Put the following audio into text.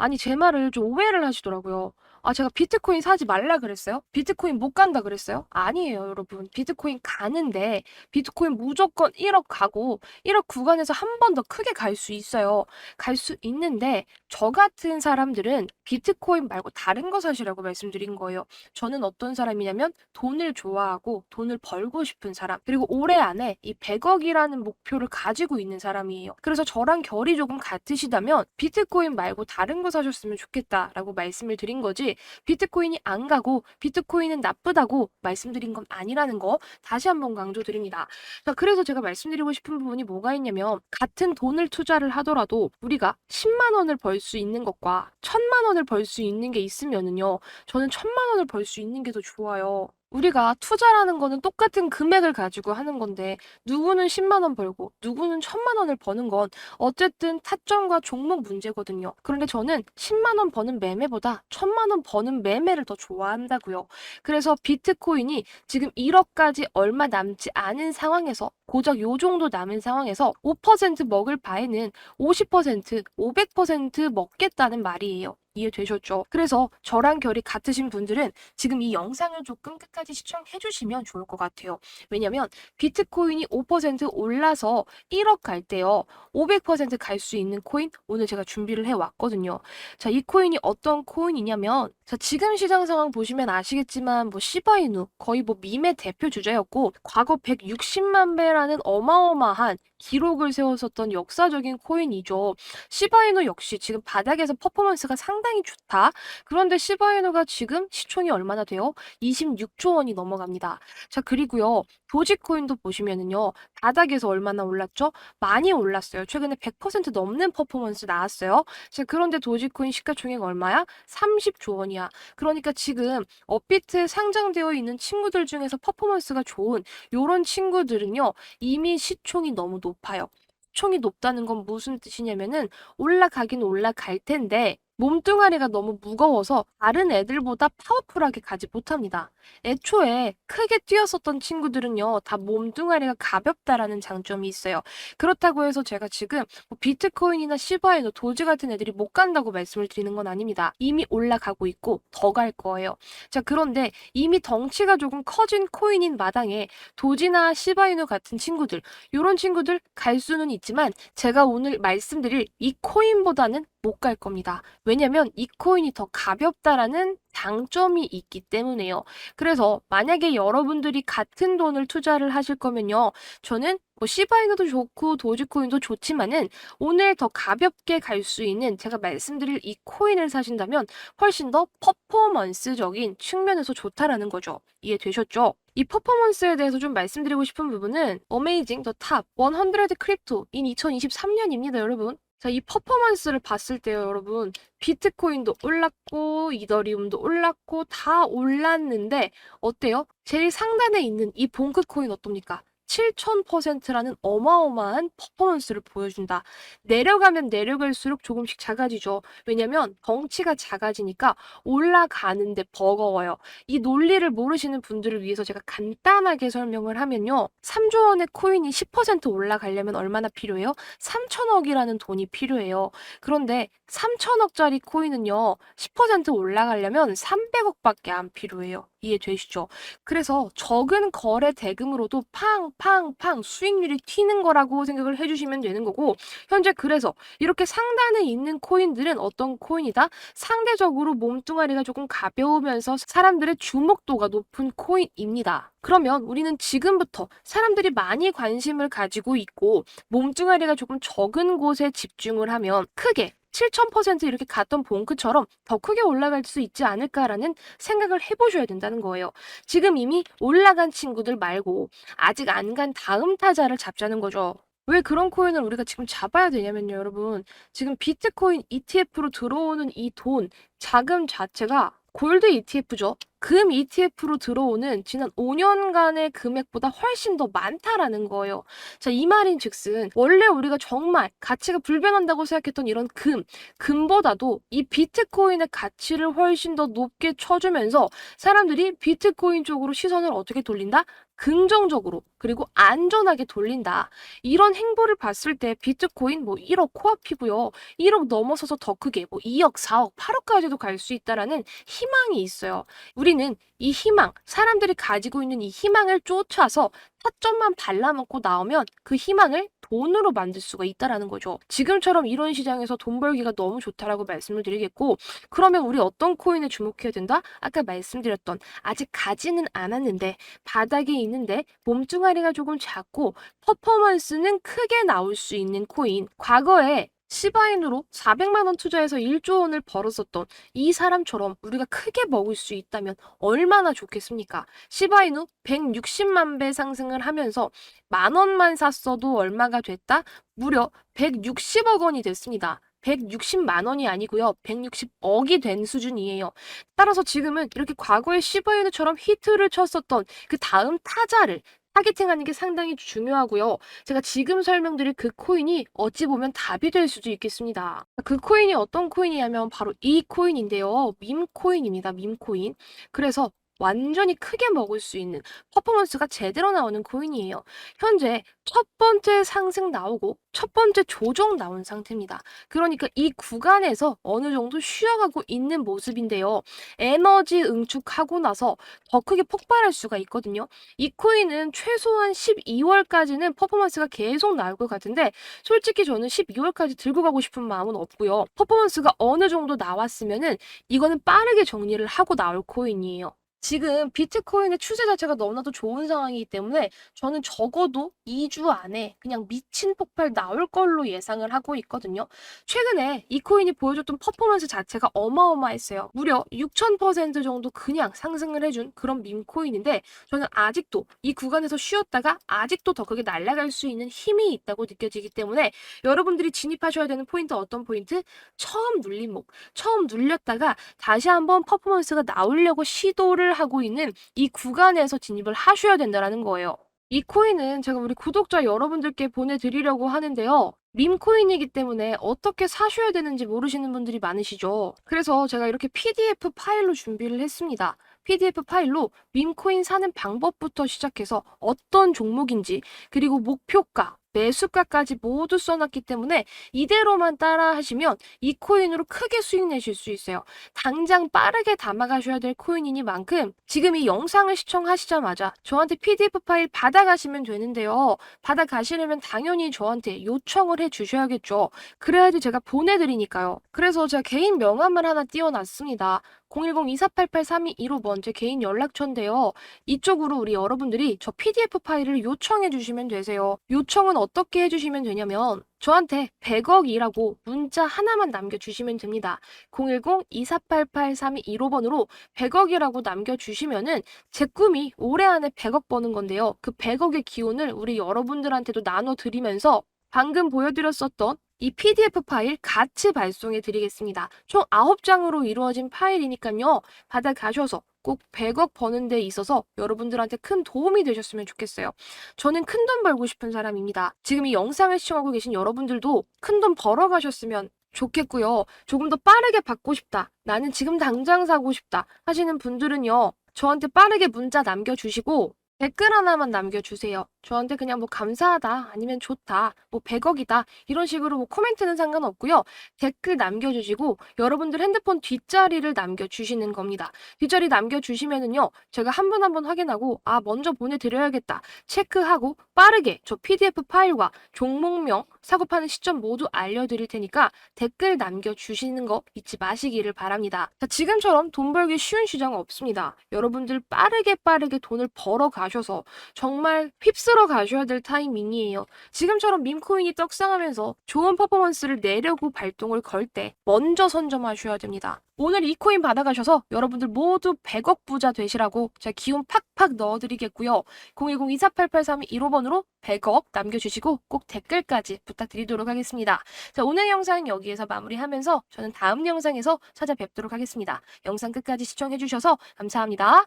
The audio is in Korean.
아니 제 말을 좀 오해를 하시더라고요. 아 제가 비트코인 사지 말라 그랬어요? 비트코인 못 간다 그랬어요? 아니에요 여러분. 비트코인 가는데 비트코인 무조건 1억 가고 1억 구간에서 한 번 더 크게 갈 수 있어요. 갈 수 있는데 저 같은 사람들은 비트코인 말고 다른 거 사시라고 말씀드린 거예요. 저는 어떤 사람이냐면 돈을 좋아하고 돈을 벌고 싶은 사람 그리고 올해 안에 이 100억이라는 목표를 가지고 있는 사람이에요. 그래서 저랑 결이 조금 같으시다면 비트코인 말고 다른 거 사셨으면 좋겠다라고 말씀을 드린 거지 비트코인이 안 가고 비트코인은 나쁘다고 말씀드린 건 아니라는 거 다시 한번 강조드립니다. 자, 그래서 제가 말씀드리고 싶은 부분이 뭐가 있냐면 같은 돈을 투자를 하더라도 우리가 10만 원을 벌 수 있는 것과 1000만 원을 벌 수 있는 게 있으면은요. 저는 1000만 원을 벌 수 있는 게 더 좋아요. 우리가 투자라는 거는 똑같은 금액을 가지고 하는 건데 누구는 10만 원 벌고 누구는 1000만 원을 버는 건 어쨌든 타점과 종목 문제거든요. 그런데 저는 10만 원 버는 매매보다 1000만 원 버는 매매를 더 좋아한다고요. 그래서 비트코인이 지금 1억까지 얼마 남지 않은 상황에서 고작 요 정도 남은 상황에서 5% 먹을 바에는 50%, 500% 먹겠다는 말이에요. 이해되셨죠? 그래서 저랑 결이 같으신 분들은 지금 이 영상을 조금 끝까지 시청해 주시면 좋을 것 같아요. 왜냐면 비트코인이 5% 올라서 1억 갈 때요. 500%갈 수 있는 코인 오늘 제가 준비를 해 왔거든요. 자, 이 코인이 어떤 코인이냐면 자, 지금 시장 상황 보시면 아시겠지만 뭐 시바이누 거의 뭐 밈의 대표 주자였고 과거 160만 배라는 어마어마한 기록을 세웠었던 역사적인 코인이죠. 시바이누 역시 지금 바닥에서 퍼포먼스가 상당히 좋다. 그런데 시바이누가 지금 시총이 얼마나 돼요? 26조 원이 넘어갑니다. 자, 그리고요. 도지코인도 보시면은요. 바닥에서 얼마나 올랐죠? 많이 올랐어요. 최근에 100% 넘는 퍼포먼스 나왔어요. 자, 그런데 도지코인 시가총액 얼마야? 30조 원이야. 그러니까 지금 업비트에 상장되어 있는 친구들 중에서 퍼포먼스가 좋은 요런 친구들은요. 이미 시총이 너무 높 아요. 시총이 높다는 건 무슨 뜻이냐면은 올라가긴 올라갈 텐데 몸뚱아리가 너무 무거워서 다른 애들보다 파워풀하게 가지 못합니다. 애초에 크게 뛰었었던 친구들은요, 다 몸뚱아리가 가볍다라는 장점이 있어요. 그렇다고 해서 제가 지금 뭐 비트코인이나 시바이노, 도지 같은 애들이 못 간다고 말씀을 드리는 건 아닙니다. 이미 올라가고 있고 더 갈 거예요. 자, 그런데 이미 덩치가 조금 커진 코인인 마당에 도지나 시바이노 같은 친구들, 요런 친구들 갈 수는 있지만 제가 오늘 말씀드릴 이 코인보다는 못 갈 겁니다. 왜냐면 이 코인이 더 가볍다라는 장점이 있기 때문에요. 그래서 만약에 여러분들이 같은 돈을 투자를 하실 거면요. 저는 뭐 시바이너도 좋고 도지코인도 좋지만은 오늘 더 가볍게 갈 수 있는 제가 말씀드릴 이 코인을 사신다면 훨씬 더 퍼포먼스적인 측면에서 좋다라는 거죠. 이해되셨죠? 이 퍼포먼스에 대해서 좀 말씀드리고 싶은 부분은 어메이징 더 탑 100 크립토 인 2023년입니다, 여러분. 자, 이 퍼포먼스를 봤을 때요, 여러분. 비트코인도 올랐고, 이더리움도 올랐고, 다 올랐는데, 어때요? 제일 상단에 있는 이 봉크코인 어떻습니까? 7000%라는 어마어마한 퍼포먼스를 보여준다. 내려가면 내려갈수록 조금씩 작아지죠. 왜냐면 덩치가 작아지니까 올라가는데 버거워요. 이 논리를 모르시는 분들을 위해서 제가 간단하게 설명을 하면요. 3조 원의 코인이 10% 올라가려면 얼마나 필요해요? 3천억이라는 돈이 필요해요. 그런데 3천억짜리 코인은요. 10% 올라가려면 300억밖에 안 필요해요. 이해되시죠? 그래서 적은 거래 대금으로도 팡팡팡 수익률이 튀는 거라고 생각을 해주시면 되는 거고 현재 그래서 이렇게 상단에 있는 코인들은 어떤 코인이다? 상대적으로 몸뚱아리가 조금 가벼우면서 사람들의 주목도가 높은 코인입니다. 그러면 우리는 지금부터 사람들이 많이 관심을 가지고 있고 몸뚱아리가 조금 적은 곳에 집중을 하면 크게 7000% 이렇게 갔던 봉크처럼 더 크게 올라갈 수 있지 않을까라는 생각을 해보셔야 된다는 거예요. 지금 이미 올라간 친구들 말고 아직 안 간 다음 타자를 잡자는 거죠. 왜 그런 코인을 우리가 지금 잡아야 되냐면요, 여러분. 지금 비트코인 ETF로 들어오는 이 돈, 자금 자체가 골드 ETF죠. 금 ETF로 들어오는 지난 5년간의 금액보다 훨씬 더 많다라는 거예요. 자, 이 말인 즉슨 원래 우리가 정말 가치가 불변한다고 생각했던 이런 금, 금보다도 이 비트코인의 가치를 훨씬 더 높게 쳐주면서 사람들이 비트코인 쪽으로 시선을 어떻게 돌린다? 긍정적으로 그리고 안전하게 돌린다. 이런 행보를 봤을 때 비트코인 뭐 1억 코앞이고요. 1억 넘어서서 더 크게 뭐 2억, 4억, 8억까지도 갈 수 있다라는 희망이 있어요. 우리는 이 희망, 사람들이 가지고 있는 이 희망을 쫓아서 타점만 발라먹고 나오면 그 희망을 돈으로 만들 수가 있다라는 거죠. 지금처럼 이런 시장에서 돈 벌기가 너무 좋다라고 말씀을 드리겠고, 그러면 우리 어떤 코인에 주목해야 된다? 아까 말씀드렸던 아직 가지는 않았는데 바닥에 있는데 몸뚱아리가 조금 작고 퍼포먼스는 크게 나올 수 있는 코인. 과거에 시바인으로 400만 원 투자해서 1조 원을 벌었었던 이 사람처럼 우리가 크게 먹을 수 있다면 얼마나 좋겠습니까? 시바이누 160만 배 상승을 하면서 만 원만 샀어도 얼마가 됐다? 무려 160억 원이 됐습니다. 160만 원이 아니고요. 160억이 된 수준이에요. 따라서 지금은 이렇게 과거의 시바이누처럼 히트를 쳤었던 그 다음 타자를 타겟팅하는 게 상당히 중요하고요. 제가 지금 설명드릴 그 코인이 어찌 보면 답이 될 수도 있겠습니다. 그 코인이 어떤 코인이냐면 바로 이 코인인데요. 밈 코인입니다. 밈 코인. 그래서 완전히 크게 먹을 수 있는 퍼포먼스가 제대로 나오는 코인이에요. 현재 첫 번째 상승 나오고 첫 번째 조정 나온 상태입니다. 그러니까 이 구간에서 어느 정도 쉬어가고 있는 모습인데요. 에너지 응축하고 나서 더 크게 폭발할 수가 있거든요. 이 코인은 최소한 12월까지는 퍼포먼스가 계속 나올 것 같은데 솔직히 저는 12월까지 들고 가고 싶은 마음은 없고요. 퍼포먼스가 어느 정도 나왔으면은 이거는 빠르게 정리를 하고 나올 코인이에요. 지금 비트코인의 추세 자체가 너무나도 좋은 상황이기 때문에 저는 적어도 2주 안에 그냥 미친 폭발 나올 걸로 예상을 하고 있거든요. 최근에 이 코인이 보여줬던 퍼포먼스 자체가 어마어마했어요. 무려 6000% 정도 그냥 상승을 해준 그런 밈코인인데 저는 아직도 이 구간에서 쉬었다가 아직도 더 크게 날아갈 수 있는 힘이 있다고 느껴지기 때문에 여러분들이 진입하셔야 되는 포인트 어떤 포인트? 처음 눌린 목, 처음 눌렸다가 다시 한번 퍼포먼스가 나오려고 시도를 하고 있는 이 구간에서 진입을 하셔야 된다라는 거예요. 이 코인은 제가 우리 구독자 여러분들께 보내드리려고 하는데요. 밈코인이기 때문에 어떻게 사셔야 되는지 모르시는 분들이 많으시죠. 그래서 제가 이렇게 PDF 파일로 준비를 했습니다. PDF 파일로 밈코인 사는 방법부터 시작해서 어떤 종목인지 그리고 목표가, 매수가까지 모두 써놨기 때문에 이대로만 따라 하시면 이 코인으로 크게 수익 내실 수 있어요. 당장 빠르게 담아가셔야 될 코인이니만큼 지금 이 영상을 시청하시자마자 저한테 PDF 파일 받아가시면 되는데요. 받아가시려면 당연히 저한테 요청을 해 주셔야겠죠. 그래야지 제가 보내드리니까요. 그래서 제가 개인 명함을 하나 띄워놨습니다. 010-2488-3215 번 제 개인 연락처인데요. 이쪽으로 우리 여러분들이 저 PDF 파일을 요청해 주시면 되세요. 요청은 어떻게 해주시면 되냐면 저한테 100억이라고 문자 하나만 남겨주시면 됩니다. 010-2488-3215번으로 100억이라고 남겨주시면은 제 꿈이 올해 안에 100억 버는 건데요. 그 100억의 기운을 우리 여러분들한테도 나눠드리면서 방금 보여드렸었던 이 PDF 파일 같이 발송해 드리겠습니다. 총 9장으로 이루어진 파일이니까요. 받아가셔서 꼭 100억 버는 데 있어서 여러분들한테 큰 도움이 되셨으면 좋겠어요. 저는 큰 돈 벌고 싶은 사람입니다. 지금 이 영상을 시청하고 계신 여러분들도 큰 돈 벌어 가셨으면 좋겠고요. 조금 더 빠르게 받고 싶다. 나는 지금 당장 사고 싶다. 하시는 분들은요. 저한테 빠르게 문자 남겨주시고 댓글 하나만 남겨주세요. 저한테 그냥 뭐 감사하다, 아니면 좋다, 뭐 100억이다, 이런 식으로 뭐 코멘트는 상관없고요. 댓글 남겨주시고 여러분들 핸드폰 뒷자리를 남겨주시는 겁니다. 뒷자리 남겨주시면은요, 제가 한 분 한 분 확인하고, 아, 먼저 보내드려야겠다. 체크하고 빠르게 저 PDF 파일과 종목명, 사고 파는 시점 모두 알려드릴 테니까 댓글 남겨주시는 거 잊지 마시기를 바랍니다. 자, 지금처럼 돈 벌기 쉬운 시장은 없습니다. 여러분들 빠르게 빠르게 돈을 벌어 가셔서 정말 휩쓸 어 가셔야 될 타이밍이에요. 지금처럼 밈코인이 떡상하면서 좋은 퍼포먼스를 내려고 발동을 걸 때 먼저 선점하셔야 됩니다. 오늘 이 코인 받아가셔서 여러분들 모두 100억 부자 되시라고 제가 기운 팍팍 넣어드리겠고요. 010-2488-3215번으로 100억 남겨주시고 꼭 댓글까지 부탁드리도록 하겠습니다. 자, 오늘 영상은 여기에서 마무리하면서 저는 다음 영상에서 찾아뵙도록 하겠습니다. 영상 끝까지 시청해주셔서 감사합니다.